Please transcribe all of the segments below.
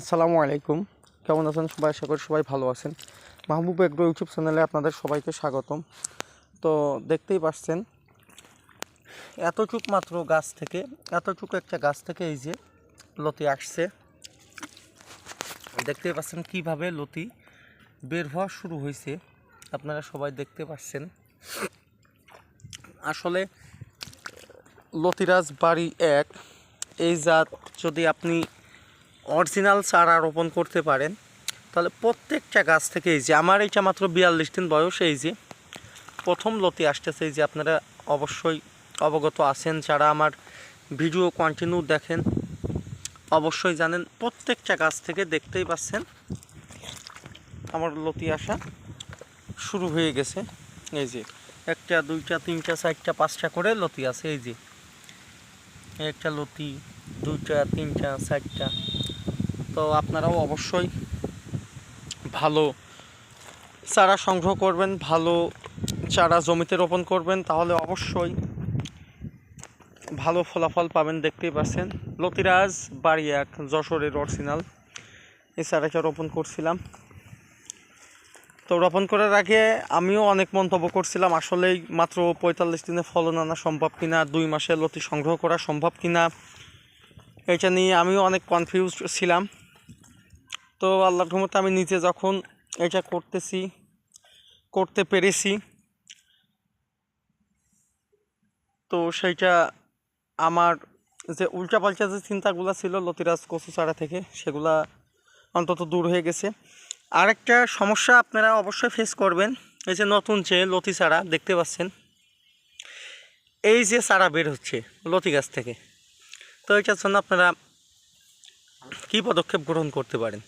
আসসালামু আলাইকুম। কেমন আছেন? সবাই আশা করি সবাই ভালো আছেন। মাহবুব এগ্রো ইউটিউব চ্যানেলে আপনাদের সবাইকে স্বাগতম। তো দেখতেই পাচ্ছেন, এতটুক মাত্র গাছ থেকে, এতটুকু একটা গাছ থেকে এই যে লতি আসছে। দেখতেই পাচ্ছেন কীভাবে লতি বের হওয়া শুরু হয়েছে। আপনারা সবাই দেখতে পাচ্ছেন। আসলে লতিরাজ বাড়ি এক, এই জাত যদি আপনি অরিজিনাল চারা রোপণ করতে পারেন। তাহলে প্রত্যেকটা গাছ থেকে এই যে, আমার এইটা মাত্র বিয়াল্লিশ দিন বয়স এই যে, প্রথম লতি আসতেছে এই যে, আপনারা অবশ্যই অবগত আছেন। যারা আমার ভিডিও কন্টিনিউ দেখেন, অবশ্যই জানেন, প্রত্যেকটা গাছ থেকে দেখতেই পাচ্ছেন, আমার লতি আসা শুরু হয়ে গেছে। এই যে, একটা, দুইটা, তিনটা, চারটা, পাঁচটা করে লতি আছে। এই যে, একটা লতি, দুইটা, তিনটা, চারটা। তো আপনারাও অবশ্যই ভালো চারা সংগ্রহ করবেন, ভালো চারা জমিতে রোপণ করবেন, তাহলে অবশ্যই ভালো ফলাফল পাবেন, দেখতেই পাচ্ছেন। লতিরাজ বাড়ি এক যশোরের অরিজিনাল এই চারাটা রোপণ করছিলাম। তো রোপণ করার আগে আমিও অনেক মন্তব্য করছিলাম, আসলেই মাত্র পঁয়তাল্লিশ দিনে ফলন আনা সম্ভব কিনা, দুই মাসে লতি সংগ্রহ করা সম্ভব কিনা, এটা নিয়ে আমিও অনেক কনফিউজ ছিলাম। তো আল্লাহর রহমতে আমি নিজে যখন এটা করতেছি, করতে পেরেছি, তো সেইটা আমার যে উল্টাপাল্টা যে চিন্তাগুলো ছিল লতিরাজ কচু চারা থেকে, সেগুলা অন্তত দূর হয়ে গেছে। আরেকটা সমস্যা আপনারা অবশ্যই ফেস করবেন, এই যে নতুন যে লতি চারা দেখতে পাচ্ছেন, এই যে চারা বের হচ্ছে লতি গাছ থেকে, তো এটার জন্য আপনারা কী পদক্ষেপ গ্রহণ করতে পারেন?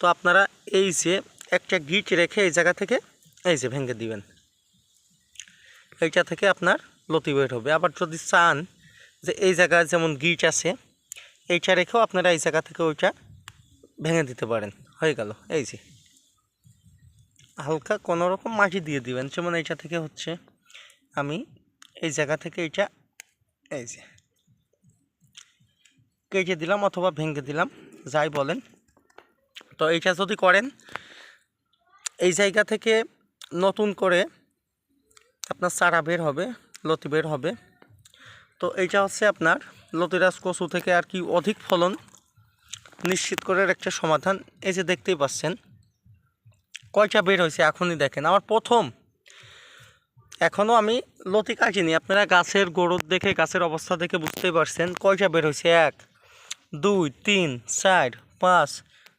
তো আপনারা এই যে একটা গিট রেখে এই জায়গা থেকে এই যে ভেঙে দিবেন। এইটা থেকে আপনার লতি বের হবে। আবার যদি চান যে এই জায়গায় যেমন গিট আছে, এইটা রেখেও আপনারা এই জায়গা থেকে ওইটা ভেঙে দিতে পারেন। হয়ে গেল, এই যে। হালকা কোনো রকম মাটি দিয়ে দিবেন। যেমন এইটা থেকে হচ্ছে আমি এই জায়গা থেকে এইটা, এই যে, কেটে দিলাম অথবা ভেঙে দিলাম, যাই বলেন। তো এইটা যদি করেন, এই জায়গা থেকে নতুন করে আপনার চারা বের হবে, লতি বের হবে। তো এইটা হচ্ছে আপনার লতিরাজ কচু থেকে আর কি অধিক ফলন নিশ্চিত করার একটা সমাধান। এই যে দেখতেই পাচ্ছেন, কয়টা বের হয়েছে এখনই দেখেন। আমার প্রথম এখনও আমি লতি কাটিনি। আপনারা গাছের গোড়ত দেখে, গাছের অবস্থা দেখে বুঝতেই পারছেন কয়টা বের হয়েছে। এক, দুই, তিন, চার, পাঁচ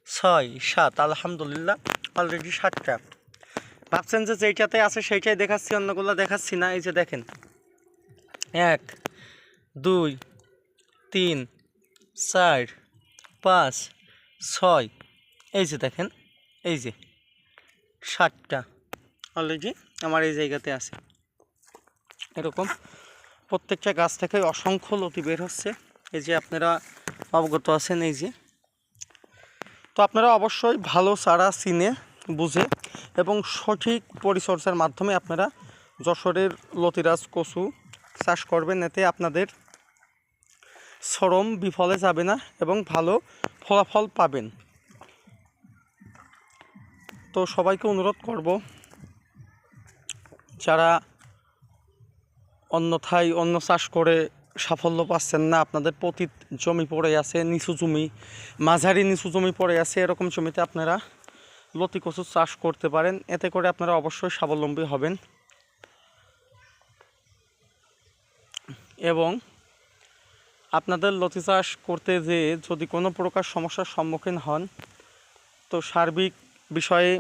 ছয়, সাত, আলহামদুলিল্লাহ অলরেডি সাতটা। ভাবছেন যে যেইটাতে আছে সেইটাই দেখাচ্ছি, অন্যগুলো দেখাচ্ছি না, এই যে দেখেন। এক, দুই, তিন, চার, পাঁচ, ছয়, এই যে দেখেন, এই যে সাতটা অলরেডি আমার এই জায়গাতে আছে। এরকম প্রত্যেকটা গাছ থেকে অসংখ্য লতি বের হচ্ছে। এই যে আপনারা অবগত আছেন, এই যে তো আপনারা অবশ্যই ভালো চারা চিনে, বুঝে এবং সঠিক পরিচর্যার মাধ্যমে আপনারা যশোরের লতিরাজ কচু চাষ করবেন, এতে আপনাদের শ্রম বিফলে যাবে না এবং ভালো ফলাফল পাবেন। তো সবাইকে অনুরোধ করব, যারা অন্যথায় অন্য চাষ করে সাফল্য পাচ্ছেন না, আপনাদের পতিত জমি পড়ে আছে, নিচু জমি, মাঝারি নিচু জমি পড়ে আছে, এরকম জমিতে আপনারা লতি কচু চাষ করতে পারেন। এতে করে আপনারা অবশ্যই স্বাবলম্বী হবেন। এবং আপনাদের লতি চাষ করতে যে যদি কোনো প্রকার সমস্যার সম্মুখীন হন, তো সার্বিক বিষয়ে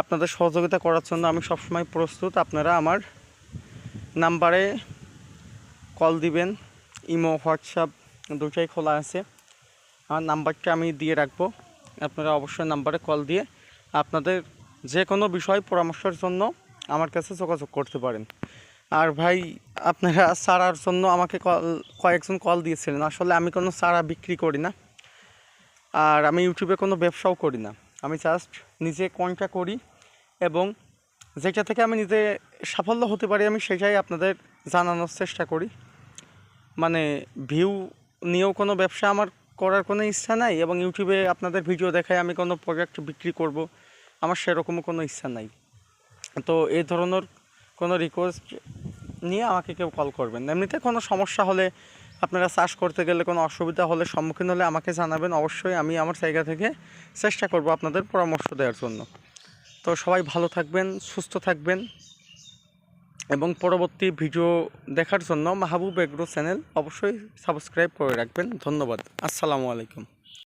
আপনাদের সহযোগিতা করার জন্য আমি সবসময় প্রস্তুত। আপনারা আমার নাম্বারে কল দিবেন, ইমো, হোয়াটসঅ্যাপ, দুটাই খোলা আছে। আমার নাম্বারটা আমি দিয়ে রাখব। আপনারা অবশ্যই নাম্বারে কল দিয়ে আপনাদের যে কোনো বিষয় পরামর্শের জন্য আমার কাছে যোগাযোগ করতে পারেন। আর ভাই, আপনারা চারার জন্য আমাকে কল, কয়েকজন কল দিয়েছিলেন। আসলে আমি কোনো চারা বিক্রি করি না। আর আমি ইউটিউবে কোনো ব্যবসাও করি না। আমি জাস্ট নিজে কোনটা করি এবং যেটা থেকে আমি নিজে সাফল্য হতে পারি আমি সেটাই আপনাদের জানানোর চেষ্টা করি। মানে ভিউ নিয়েও কোনো ব্যবসা আমার করার কোনো ইচ্ছা নাই এবং ইউটিউবে আপনাদের ভিডিও দেখায় আমি কোনো প্রোডাক্ট বিক্রি করব, আমার সেরকমও কোনো ইচ্ছা নাই। তো এই ধরনের কোনো রিকোয়েস্ট নিয়ে আমাকে কেউ কল করবেন এমনিতে কোনো সমস্যা হলে আপনারা চাষ করতে গেলে, কোনো অসুবিধা হলে, সম্মুখীন হলে আমাকে জানাবেন। অবশ্যই আমি আমার জায়গা থেকে চেষ্টা করব আপনাদের পরামর্শ দেওয়ার জন্য। তো সবাই ভালো থাকবেন, সুস্থ থাকবেন। এবং পরবর্তী ভিডিও দেখার জন্য মাহবুব এগ্রো চ্যানেল অবশ্যই সাবস্ক্রাইব করে রাখবেন। ধন্যবাদ। আসসালামু আলাইকুম।